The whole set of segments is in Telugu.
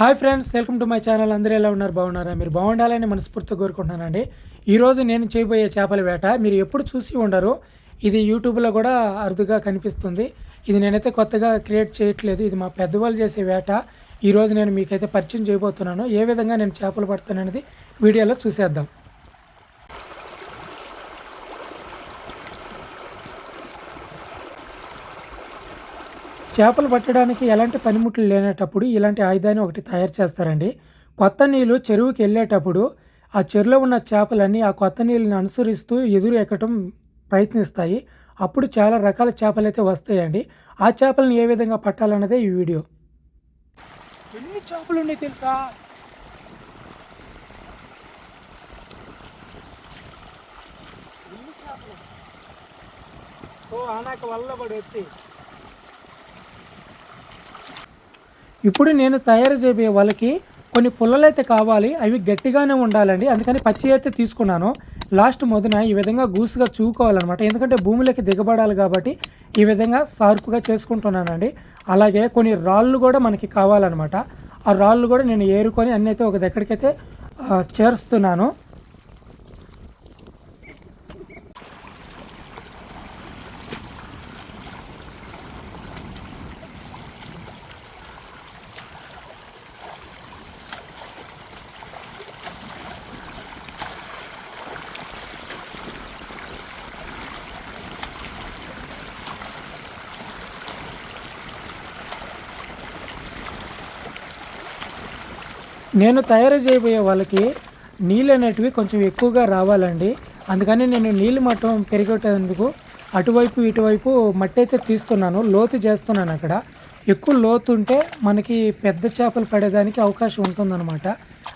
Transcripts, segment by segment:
Hi friends welcome to my channel. అందరూ ఎలా ఉన్నారు? బాగున్నారా? మీరు బాగుండాలని మనస్ఫూర్తిగా కోరుకుంటున్నానండి. ఈరోజు నేను చేయబోయే చేపల వేట మీరు ఎప్పుడు చూసి ఉండరు. ఇది యూట్యూబ్లో కూడా అరుదుగా కనిపిస్తుంది. ఇది నేనైతే కొత్తగా క్రియేట్ చేయట్లేదు. ఇది మా పెద్దవాళ్ళు చేసే వేట. ఈరోజు నేను మీకైతే పరిచయం చేయబోతున్నాను. ఏ విధంగా నేను చేపలు పడతాననేది వీడియోలో చూసేద్దాం. చేపలు పట్టడానికి ఎలాంటి పనిముట్లు లేనటప్పుడు ఇలాంటి ఆయుధాన్ని ఒకటి తయారు చేస్తారండి. కొత్త నీళ్ళు చెరువుకి వెళ్ళేటప్పుడు ఆ చెరువులో ఉన్న చేపలన్నీ ఆ కొత్త నీళ్ళని అనుసరిస్తూ ఎదురు ఎక్కటం ప్రయత్నిస్తాయి. అప్పుడు చాలా రకాల చేపలు అయితే వస్తాయండి. ఆ చేపలను ఏ విధంగా పట్టాలన్నదే ఈ వీడియో. ఎన్ని చేపలు ఉన్నాయి తెలుసా? ఎన్ని చేపలు? ఓ ఆనాక వల్ల పడి వచ్చి ఇప్పుడు నేను తయారు చేయబోయే వాళ్ళకి కొన్ని పుల్లలు అయితే కావాలి అవి గట్టిగానే ఉండాలండి. అందుకని పచ్చి అయితే తీసుకున్నాను. లాస్ట్ మొదన ఈ విధంగా గూసుగా చూకోవాలన్నమాట. ఎందుకంటే భూమిలోకి దిగబడాలి కాబట్టి ఈ విధంగా షార్ప్గా చేసుకుంటున్నానండి. అలాగే కొన్ని రాళ్ళు కూడా మనకి కావాలన్నమాట. ఆ రాళ్ళు కూడా నేను ఏరుకొని అన్నీ అయితే ఒక దగ్గరికైతే చేరుస్తున్నాను. నేను తయారు చేయబోయే వాళ్ళకి నీళ్ళు అనేటివి కొంచెం ఎక్కువగా రావాలండి. అందుకని నేను నీళ్ళు మట్టం పెరిగేటందుకు అటువైపు ఇటువైపు మట్టి అయితే తీస్తున్నాను లోతు చేస్తున్నాను అక్కడ. ఎక్కువ లోతు ఉంటే మనకి పెద్ద చేపలు పడేదానికి అవకాశం ఉంటుందన్నమాట.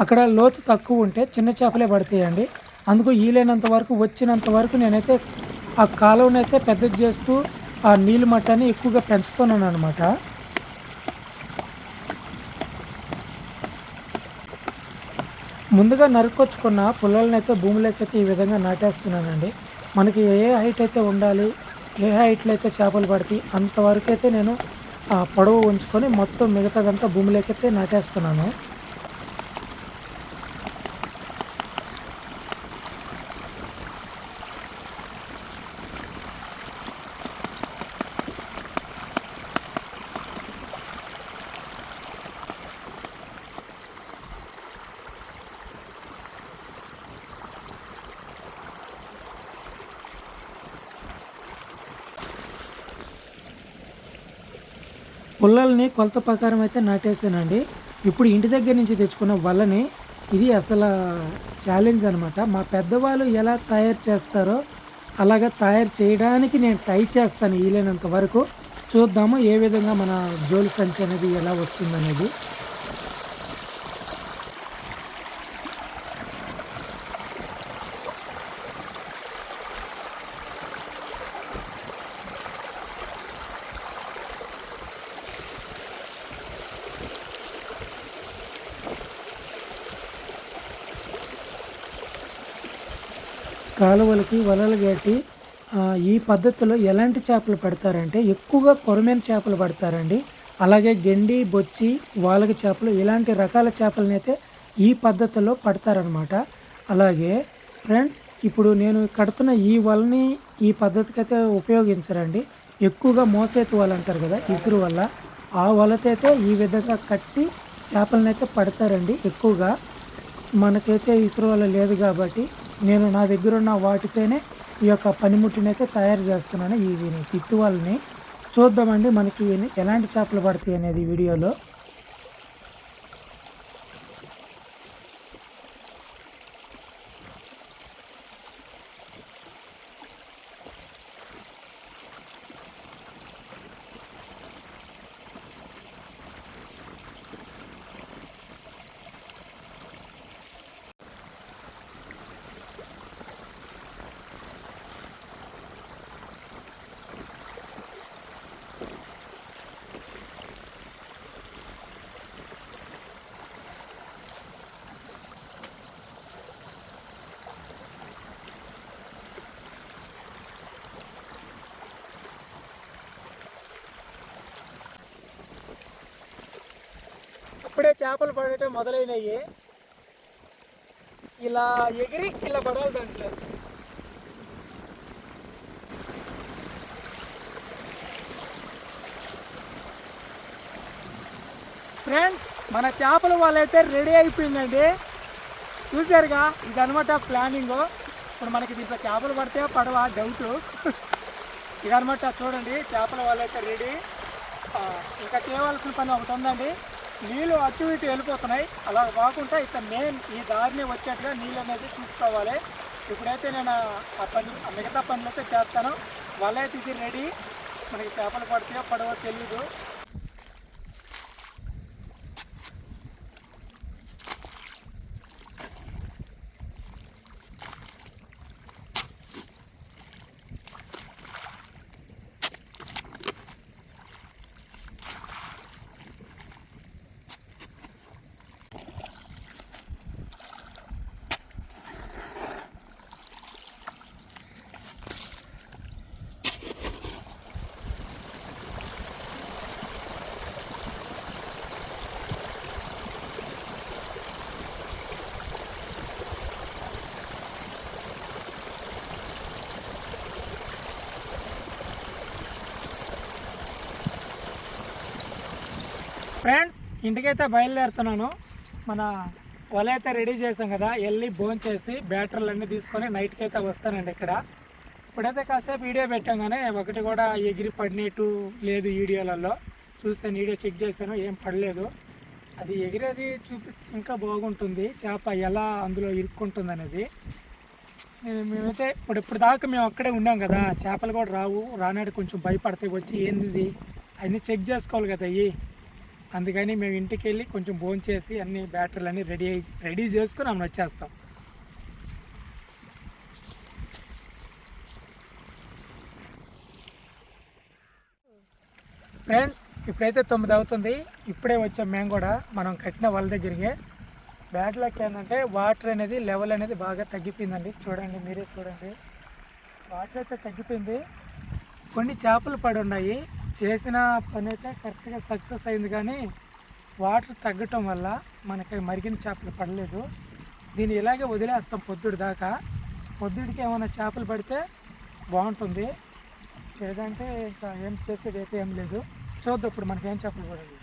అక్కడ లోతు తక్కువ ఉంటే చిన్న చేపలే పడతాయండి. అందుకు ఈలైనంత వరకు వచ్చినంత వరకు నేనైతే ఆ కాలువనైతే పెద్దది చేస్తూ ఆ నీళ్ళు మట్టాన్ని ఎక్కువగా పెంచుతున్నాను అనమాట ముందుగా నరుకొచ్చుకున్న పుల్లలను అయితే భూమిలోకి ఈ విధంగా నాటేస్తున్నానండి. మనకి ఏ హైట్ అయితే ఉండాలి ఏ హైట్లో అయితే చేపలు పడతాయి అంతవరకు అయితే నేను పొడవు ఉంచుకొని మొత్తం మిగతాదంతా భూమిలోకి అయితే నాటేస్తున్నాను. పుల్లల్ని కొలత ప్రకారం అయితే నాటేసానండి ఇప్పుడు ఇంటి దగ్గర నుంచి తెచ్చుకున్న వల్లని ఇది అసలు ఛాలెంజ్ అనమాట మా పెద్దవాళ్ళు ఎలా తయారు చేస్తారో అలాగా తయారు చేయడానికి నేను ట్రై చేస్తాను వీలైనంత వరకు. చూద్దాము ఏ విధంగా మన జోలి సంచి అనేది ఎలా వస్తుందనేది. కాలువలకి వలలు కట్టి ఈ పద్ధతిలో ఎలాంటి చేపలు పడతారంటే ఎక్కువగా కొరమైన చేపలు పడతారండి. అలాగే గెండి బొచ్చి వాలగ చేపలు ఇలాంటి రకాల చేపలనైతే ఈ పద్ధతిలో పడతారనమాట అలాగే ఫ్రెండ్స్ ఇప్పుడు నేను కడుతున్న ఈ వలని ఈ పద్ధతికి అయితే ఉపయోగించరండి. ఎక్కువగా మోసేతు వల అంటారు కదా ఇసురు వల్ల ఆ వలతో అయితే ఈ విధంగా కట్టి చేపలనైతే పడతారండి ఎక్కువగా. మనకైతే ఇసురు వల్ల లేదు కాబట్టి నేను నా దగ్గర ఉన్న వాటితోనే ఈ యొక్క పనిముట్టిని అయితే తయారు చేస్తున్నాను. ఈ తిట్టు చూద్దామండి. మనకి ఎలాంటి చేపలు పడతాయి అనేది వీడియోలో. ఇప్పుడే చేపలు పడటం మొదలైనవి ఇలా ఎగిరి ఇలా పడాలి దాంట్లో. ఫ్రెండ్స్ మన చేపల వాళ్ళైతే రెడీ అయిపోయిందండి. చూసారుగా ఇదనమాట ప్లానింగ్. ఇప్పుడు మనకి దీంట్లో చేపలు పడితే పడవ? డౌట్. ఇదనమాట చూడండి చేపల వాళ్ళైతే రెడీ. ఇంకా చేయవలసిన పని ఒకటి ఉందండి. నీళ్ళు అటు ఇటు వెళ్ళిపోతున్నాయి. అలా కాకుండా ఇక్కడ మెయిన్ ఈ దారిని వచ్చేట్టుగా నీళ్ళు అనేది చూసుకోవాలి. ఇప్పుడైతే నేను ఆ పని మిగతా పనులు అయితే చేస్తాను. వాళ్ళైతే ఇది రెడీ. మనకి చేపలు పడితే పడవో తెలియదు ఫ్రెండ్స్ ఇంటికైతే బయలుదేరుతున్నాను. మన వల అయితే రెడీ చేసాం కదా వెళ్ళి భోజనం చేసి బ్యాటరీలు అన్నీ తీసుకొని నైట్కి అయితే వస్తానండి ఇక్కడ. ఇప్పుడైతే కాసేపు వీడియో పెట్టాం కానీ ఒకటి కూడా ఎగిరి పడినట్టు లేదు వీడియోలలో. చూసాను వీడియో చెక్ చేశాను ఏం పడలేదు. అది ఎగిరేది చూపిస్తే ఇంకా బాగుంటుంది. చేప ఎలా అందులో ఇరుక్కుంటుంది అనేది మేమైతే ఇప్పుడు ఇప్పుడు దాకా మేము అక్కడే ఉన్నాం కదా చేపలు కూడా రావు రానాడు కొంచెం భయపడతాయి వచ్చి ఏంది అన్నీ చెక్ చేసుకోవాలి కదా అయ్యి. అందుకని మేము ఇంటికి వెళ్ళి కొంచెం భోజనం చేసి అన్ని బ్యాటరీలు అన్నీ రెడీ అయి రెడీ చేసుకుని ఆమె వచ్చేస్తాం. ఫ్రెండ్స్ ఇప్పుడైతే తొమ్మిది అవుతుంది. ఇప్పుడే వచ్చాం మేము కూడా. మనం కట్టిన వాళ్ళ దగ్గరికి. బ్యాట్లోకి ఏంటంటే వాటర్ అనేది లెవెల్ అనేది బాగా తగ్గిపోయిందండి. చూడండి మీరే చూడండి. వాటర్ అయితే తగ్గిపోయింది. కొన్ని చేపలు పడి ఉన్నాయి. చేసిన పని అయితే కరెక్ట్గా సక్సెస్ అయింది కానీ వాటర్ తగ్గటం వల్ల మనకి మరిగిన చేపలు పడలేదు. దీన్ని ఇలాగే వదిలేస్తాం పొద్దుడు దాకా. పొద్దుడికి ఏమైనా చేపలు పడితే బాగుంటుంది. లేదంటే ఇంకా ఏం చేసేది అయితే ఏం లేదు. చూద్దాం ఇప్పుడు మనకి ఏం చేపలు పడదు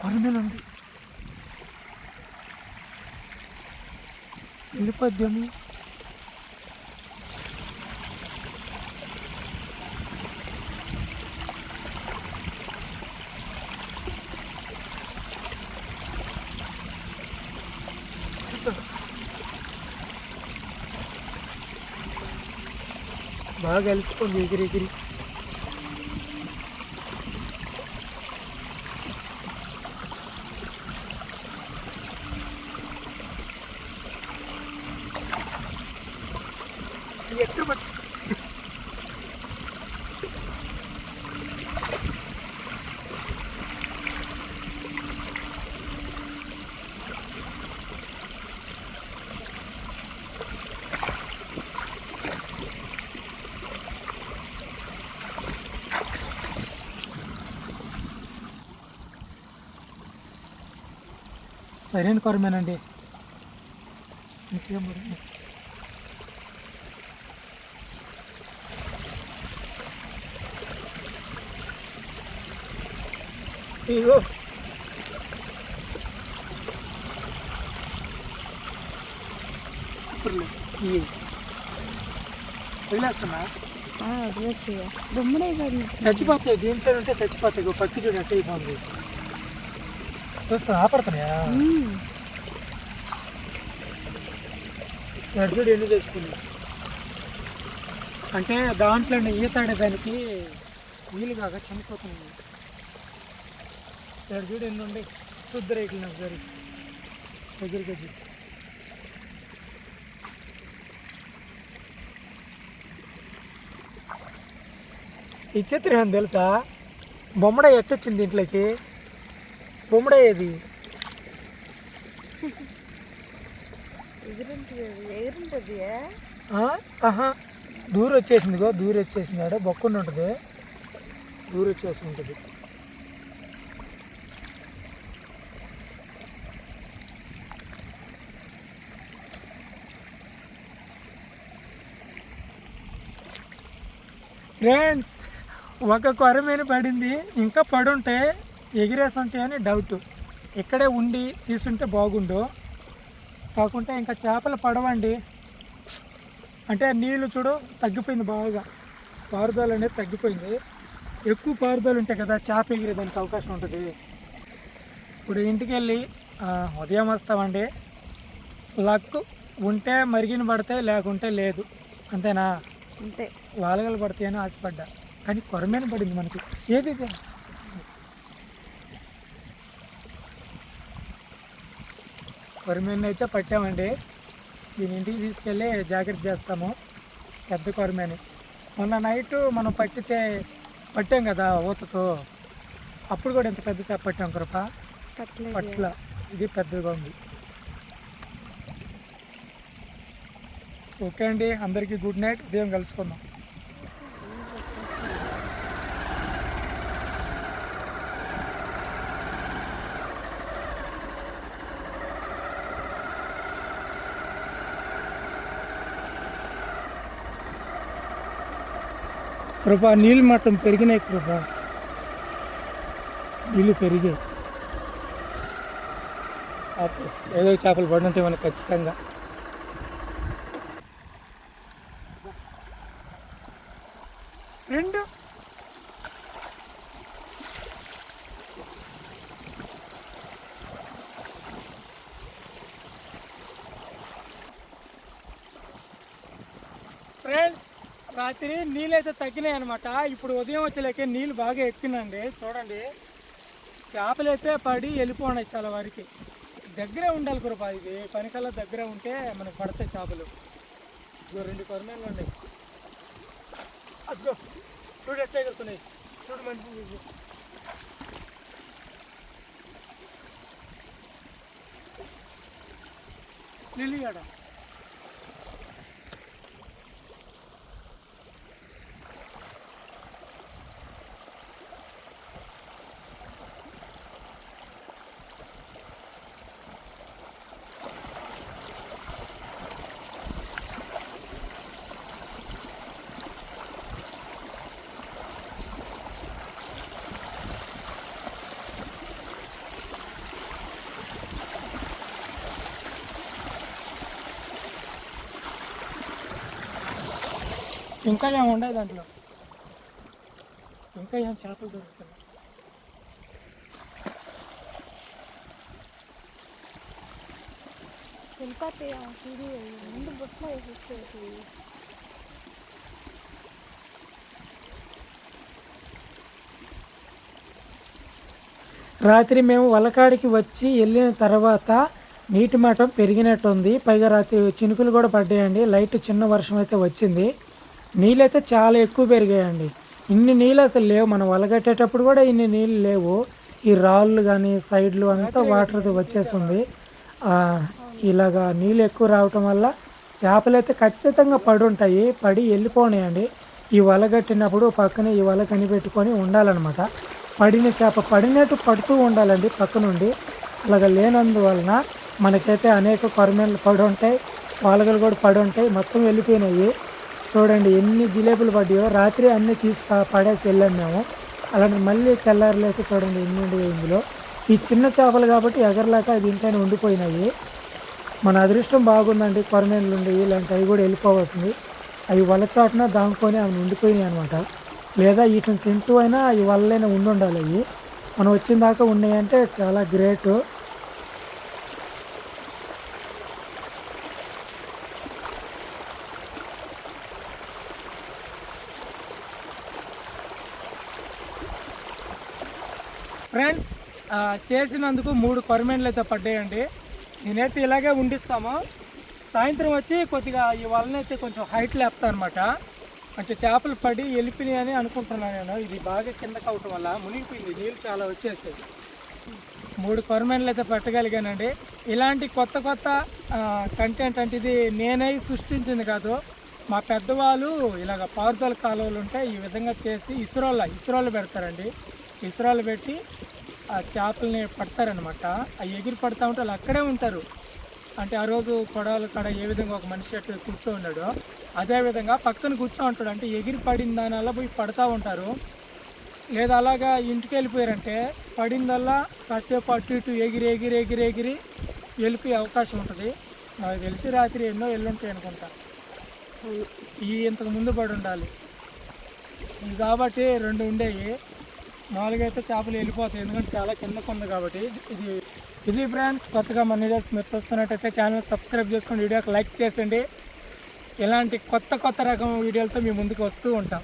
కొరమేలు ఉంది పద్యము. బాగా కలిసిపోయింది ఎగిరి ఎగిరి సరైన కొరమేనండి ఇంకేం ఇగో వదిలేస్తున్నా? బొమ్మడే కాదు చచ్చిపోతాయి దీంట్లో ఉంటే చచ్చిపోతాయి. పక్కి చూడు అట్టే అయిపోయింది చూస్తా ఆపడుతున్నాయా? చూడు ఎన్ని చేసుకుంది అంటే దాంట్లో ఈతాడే దానికి వీలు కాక చనిపోతుంది ఎడు చూడు ఎన్ని ఉండే చూద్దరు ఇట్లా ఒకసారి దగ్గరికి వచ్చి. ఈ చిత్రం తెలుసా? బొమ్మడ ఎట్టొచ్చింది ఇంట్లోకి బొమ్మడ ఏది? దూరం వచ్చేసింది గో దూరం వచ్చేసింది ఆడ బొక్కుండా ఉంటుంది దూరం వచ్చేసి ఉంటుంది. ఫ్రెండ్స్ ఒక కొరమీన పడింది. ఇంకా పడుంటే ఎగిరేసి ఉంటాయి అని డౌట్ ఇక్కడే ఉండి తీసుంటే బాగుండు. కాకుంటే ఇంకా చేపలు పడవండి. అంటే నీళ్ళు చూడు తగ్గిపోయింది బాగా. పారుదల అనేది తగ్గిపోయింది. ఎక్కువ పారుదలు ఉంటాయి కదా చేప ఎగిరేదానికి అవకాశం ఉంటుంది. ఇప్పుడు ఇంటికి వెళ్ళి ఉదయం వస్తామండి. లక్ ఉంటే మరిగిన పడతాయి లేకుంటే లేదు. అంతేనా? అంతే. వాలగలు పడతాయని ఆశపడ్డా. కానీ కొరమేన పడింది మనకి. ఏది? కొరమేను అయితే పట్టామండి. దీని ఇంటికి తీసుకెళ్ళి జాగ్రత్త చేస్తాము. పెద్ద కొరమేని. మొన్న నైట్ మనం పట్టితే పట్టాం కదా ఊతతో. అప్పుడు కూడా ఇంత పెద్ద చేప పట్టాం కృప. పట్ల. ఇది పెద్దగా ఉంది. ఓకే అండి. అందరికీ గుడ్ నైట్. ఉదయం కలుసుకుందాం. కృప నీళ్ళు మట్టం పెరిగినాయి కృప. నీళ్ళు పెరిగాయి. అప్పుడు ఏదో చేపలు పడినట్టే మనకు ఖచ్చితంగా రెండు ఫ్రెండ్స్ రాత్రి నీళ్ళు అయితే తగ్గినాయి అనమాట ఇప్పుడు ఉదయం వచ్చేలాక నీళ్ళు బాగా ఎక్కినండి చూడండి. చేపలు అయితే పడి వెళ్ళిపోయినాయి చాలా వారికి. దగ్గరే ఉండాలి కృప ఇది. పనికల్లా దగ్గరే ఉంటే మనకు పడతాయి చేపలు. ఇదిగో రెండు కొరమేలు ఉన్నాయి. అదిగో. చూడు ఎట్లా ఎగురుతున్నాయి. చూడు మంచి ఇది. ఇంకా ఏమి ఉండదు దాంట్లో. ఇంకా ఏం చేపలు దొరుకుతున్నాయి వెళ్ళిపోతాయి ఇది ముందు బొట్లో వేసేసేది రాత్రి మేము వలకాడికి వచ్చి వెళ్ళిన తర్వాత నీటి మట్టం పెరిగినట్టుంది. పైగా రాత్రి చినుకులు కూడా పడ్డాయండి. లైట్ చిన్న వర్షం అయితే వచ్చింది. నీళ్ళైతే చాలా ఎక్కువ పెరిగాయండి. ఇన్ని నీళ్ళు అసలు లేవు. మనం వలగట్టేటప్పుడు కూడా ఇన్ని నీళ్ళు లేవు. ఈ రాళ్ళు కానీ సైడ్లు అంతా వాటర్తో వచ్చేస్తుంది. ఆ, ఇలాగా నీళ్ళు ఎక్కువ రావటం వల్ల చేపలు అయితే ఖచ్చితంగా పడి ఉంటాయి పడి వెళ్ళిపోనాయండి. ఈ వల కట్టినప్పుడు పక్కన ఈ వల కనిపెట్టుకొని ఉండాలన్నమాట. పడిన చేప పడినట్టు పడుతూ ఉండాలండి పక్క నుండి అలాగ లేనందువలన మనకైతే అనేక కొరమేళ్ళు పడి ఉంటాయి వాలగలు కూడా పడి ఉంటాయి మొత్తం వెళ్ళిపోయినాయి. చూడండి ఎన్ని జిలేబులు పడ్డాయో. రాత్రి అన్నీ తీసి పడేసి వెళ్ళాం మేము. అలానే మళ్ళీ తెల్లారలేక చూడండి ఎన్ని ఉండేవి ఇందులో. ఈ చిన్న చేపలు కాబట్టి ఎగరలేక దీంట్లోనే ఉండిపోయినాయి. మన అదృష్టం బాగుందండి కొరమేళ్ళు ఉండేవి ఇలాంటి అవి కూడా వెళ్ళిపోవాల్సింది. అవి వల చాటున దాముకొని అవి ఉండిపోయినాయి అనమాట లేదా వీటిని తింటూ అయినా ఈ వల్లైనా ఉండి ఉండాలి అవి. మనం వచ్చిన దాకా ఉన్నాయంటే చాలా గ్రేట్ ఫ్రెండ్స్ ఆ, చేసినందుకు మూడు కొరమేండ్లు అయితే పడ్డాయండి. నేనైతే ఇలాగే ఉండిస్తాము. సాయంత్రం వచ్చి కొద్దిగా ఈ వలనైతే కొంచెం హైట్ లేపుతా అనమాట కొంచెం చేపలు పడి వెళ్ళిపోయినాయి అని అనుకుంటున్నాను నేను. ఇది బాగా కిందకి అవటం వల్ల మునిగిపోయింది. నీళ్ళు చాలా వచ్చేసాయి. మూడు కొరమేన్లు అయితే పట్టగలిగానండి. ఇలాంటి కొత్త కొత్త కంటెంట్ అంటే ఇది నేనే సృష్టించింది కాదు. మా పెద్దవాళ్ళు ఇలాగ పారుదల కాలువలు ఉంటే ఈ విధంగా చేసి ఇస్రోలో ఇస్రోలు పెడతారండి. ఇస్రోలు పెట్టి ఆ చేపల్ని పడతారనమాట ఆ ఎగిరి పడతా ఉంటే వాళ్ళు అక్కడే ఉంటారు. అంటే ఆ రోజు కొడవల కాడ ఏ విధంగా ఒక మనిషి అట్లా కూర్చో ఉన్నాడో అదే విధంగా పక్కన కూర్చో ఉంటాడు అంటే ఎగిరి పడిన దానివల్ల పోయి పడతా ఉంటారు. లేదా అలాగా ఇంటికి వెళ్ళిపోయారంటే పడిందల్లా కాసేపు అటు ఇటు ఎగిరి ఎగిరి ఎగిరి ఎగిరి వెళ్ళిపోయే అవకాశం ఉంటుంది. నాకు తెలిసి రాత్రి ఎన్నో ఎల్లుంటాయి అనుకుంటా. ఈ ఇంతకు ముందు పడి ఉండాలి. ఇది కాబట్టి రెండు ఉండేవి మామూలుగా అయితే చేపలు వెళ్ళిపోతాయి. ఎందుకంటే చాలా కిందకు ఉంది కాబట్టి ఇది ఇది ఫ్రెండ్స్ కొత్తగా మన వీడియోస్ మీరు చూస్తున్నట్టయితే ఛానల్ సబ్స్క్రైబ్ చేసుకొని వీడియోకి లైక్ చేసండి ఇలాంటి కొత్త కొత్త రకం వీడియోలతో మీ ముందుకు వస్తూ ఉంటాం.